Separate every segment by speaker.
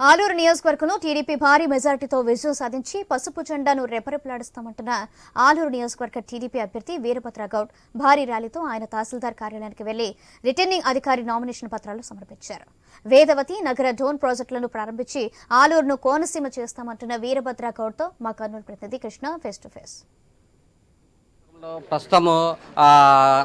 Speaker 1: ఆలూరు నియోజకవర్గంలో టీడీపీ భారీ మెజార్టీతో విజయం సాధించి పసుపు జెండాను రెపరెపలాడుస్తామంటున్న ఆలూరు నియోజకవర్గ టీడీపీ అభ్యర్థి వీరభద్ర గౌడ్ భారీ ర్యాలీతో ఆయన తహసీల్దార్ కార్యాలయానికి వెళ్ళి రిటర్నింగ్ అధికారి నామినేషన్ పత్రాలు సమర్పించారు. వేదవతి నగర డోన్ ప్రాజెక్టులను ప్రారంభించి ఆలూరును కోనసీమ చేస్తామంటున్న వీరభద్ర గౌడ్తో మా కర్నూలు ప్రతినిధి కృష్ణ ఫేస్ టు ఫేస్
Speaker 2: ప్రస్తుతము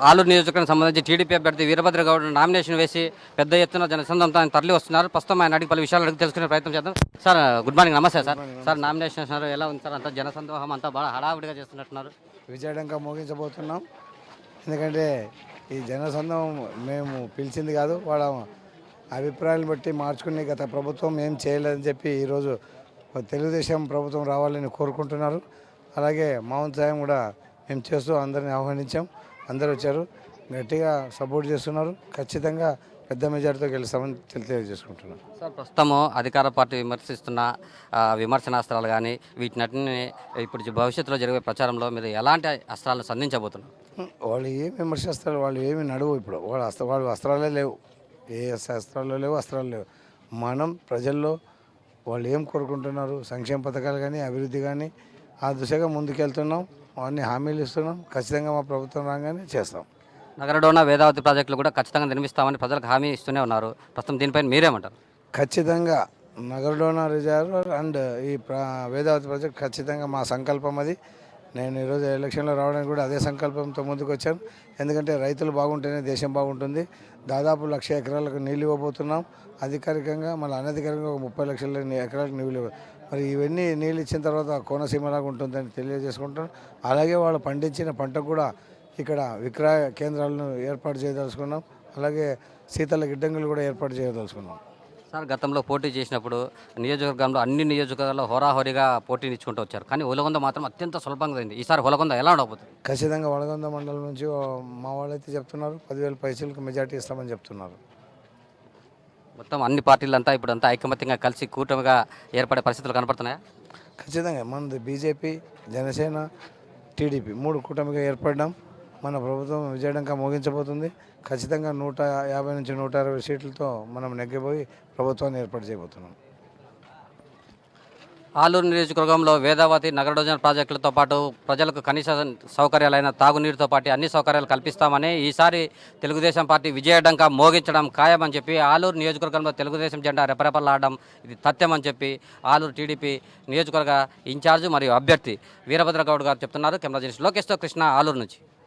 Speaker 2: ఆలూరు నియోజకవర్గం సంబంధించి టీడీపీ అభ్యర్థి వీరభద్ర గౌడ్ నామినేషన్ వేసి పెద్ద ఎత్తున జనసందంతో ఆయన తరలి వస్తున్నారు. ప్రస్తుతం ఆయన అడిగి పలు విషయాలు అడిగి తెలుసుకునే ప్రయత్నం చేద్దాం. Sir good morning. నమస్తే సార్. సార్ నామినేషన్ ఎలా ఉంది సార్? అంతా జనసందోహం అంతా బాగా హడావిడిగా చేస్తున్నట్టున్నారు.
Speaker 3: విజయడంగా మోగించబోతున్నాం. ఎందుకంటే ఈ జనసంఘం మేము పిలిచింది కాదు వాళ్ళ అభిప్రాయాలను బట్టి మార్చుకుని గత ప్రభుత్వం ఏం చేయలేదని చెప్పి ఈరోజు తెలుగుదేశం ప్రభుత్వం రావాలని కోరుకుంటున్నారు. అలాగే మా వంతు సాయం కూడా మేము చేస్తూ అందరిని ఆహ్వానించాం. అందరూ వచ్చారు. గట్టిగా సపోర్ట్ చేస్తున్నారు. ఖచ్చితంగా పెద్ద మెజార్టీతో గెలుస్తామని తెలి- తెలియజేసుకుంటున్నాం.
Speaker 2: సార్ ప్రస్తుతము అధికార పార్టీ విమర్శిస్తున్న విమర్శనాస్త్రాలు కానీ వీటినటిని ఇప్పుడు భవిష్యత్తులో జరిగే ప్రచారంలో మీరు ఎలాంటి అస్త్రాలను సంధించబోతున్నారు?
Speaker 3: వాళ్ళు ఏమి విమర్శిస్తారు? వాళ్ళు ఏమి నడువు ఇప్పుడు. వాళ్ళ అస్త్ర వాళ్ళ అస్త్రాలే లేవు. ఏ అస్త్రాలు లేవు అస్త్రాలు లేవు. మనం ప్రజల్లో వాళ్ళు ఏం కోరుకుంటున్నారు? సంక్షేమ పథకాలు కానీ అభివృద్ధి కానీ ఆ దిశగా ముందుకెళ్తున్నాం. అవన్నీ హామీలు ఇస్తున్నాం. ఖచ్చితంగా మా ప్రభుత్వం రాగానే చేస్తాం.
Speaker 2: నగరడోన వేదావతి ప్రాజెక్టులు కూడా ఖచ్చితంగా నిర్మిస్తామని ప్రజలకు హామీ ఇస్తూనే ఉన్నారు. ప్రస్తుతం దీనిపైన మీరేమంటారు?
Speaker 3: ఖచ్చితంగా నగరడోనా రిజర్వ్ అండ్ ఈ ప్ర వేదావతి ప్రాజెక్ట్ ఖచ్చితంగా మా సంకల్పం అది. నేను ఈరోజు ఎలక్షన్లో రావడానికి కూడా అదే సంకల్పంతో ముందుకు వచ్చాను ఎందుకంటే రైతులు బాగుంటేనే దేశం బాగుంటుంది. దాదాపు లక్ష ఎకరాలకు నీళ్ళు ఇవ్వబోతున్నాం. అధికారికంగా మళ్ళీ అనధికారికంగా ఒక ముప్పై లక్షల ఎకరాలకు నీళ్ళు మరి ఇవన్నీ నీళ్ళు ఇచ్చిన తర్వాత కోనసీమలాగా ఉంటుందని తెలియజేసుకుంటాను అలాగే వాళ్ళు పండించిన పంట కూడా ఇక్కడ విక్రయ కేంద్రాలను ఏర్పాటు చేయదలుచుకున్నాం. అలాగే శీతల గిడ్డంగులు కూడా ఏర్పాటు చేయదలుచుకున్నాం.
Speaker 2: సార్ గతంలో పోటీ చేసినప్పుడు నియోజకవర్గంలో అన్ని నియోజకవర్గాల్లో హోరాహోరీగా పోటీని ఇచ్చుకుంటూ వచ్చారు. కానీ ఉలగొంద మాత్రం అత్యంత సులభంగా అయింది. ఈసారి ఉలగొంద ఎలా ఉండబోతుంది?
Speaker 3: ఖచ్చితంగా వడగొంద మండలం నుంచి మా వాళ్ళైతే చెప్తున్నారు. పదివేల పైసలకు మెజార్టీ ఇస్తామని చెప్తున్నారు.
Speaker 2: మొత్తం అన్ని పార్టీలంతా ఇప్పుడు అంతా ఐకమత్యంగా కలిసి కూటమిగా ఏర్పడే పరిస్థితులు కనపడుతున్నాయా?
Speaker 3: ఖచ్చితంగా. మనది బీజేపీ జనసేన టీడీపీ మూడు కూటమిగా ఏర్పడడం మన ప్రభుత్వం విజయడంగా మోగించబోతుంది. ఖచ్చితంగా నూట యాభై నుంచి నూట అరవై సీట్లతో మనం నెగ్గిపోయి ప్రభుత్వాన్ని ఏర్పాటు చేయబోతున్నాం.
Speaker 2: ఆలూరు నియోజకవర్గంలో వేదావతి నగరడోజన ప్రాజెక్టులతో పాటు ప్రజలకు కనీస సౌకర్యాలైన తాగునీరుతో పాటు అన్ని సౌకర్యాలు కల్పిస్తామని ఈసారి తెలుగుదేశం పార్టీ విజయడంగా మోగించడం ఖాయమని చెప్పి ఆలూరు నియోజకవర్గంలో తెలుగుదేశం జెండా రెపరెపలాడడం ఇది తథ్యమని చెప్పి ఆలూరు టీడీపీ నియోజకవర్గ ఇన్ఛార్జ్ మరియు అభ్యర్థి వీరభద్రగౌడ్ గారు చెప్తున్నారు. కెమెరా జర్నలిస్ట్ లోకేష్తో కృష్ణ ఆలూరు నుంచి.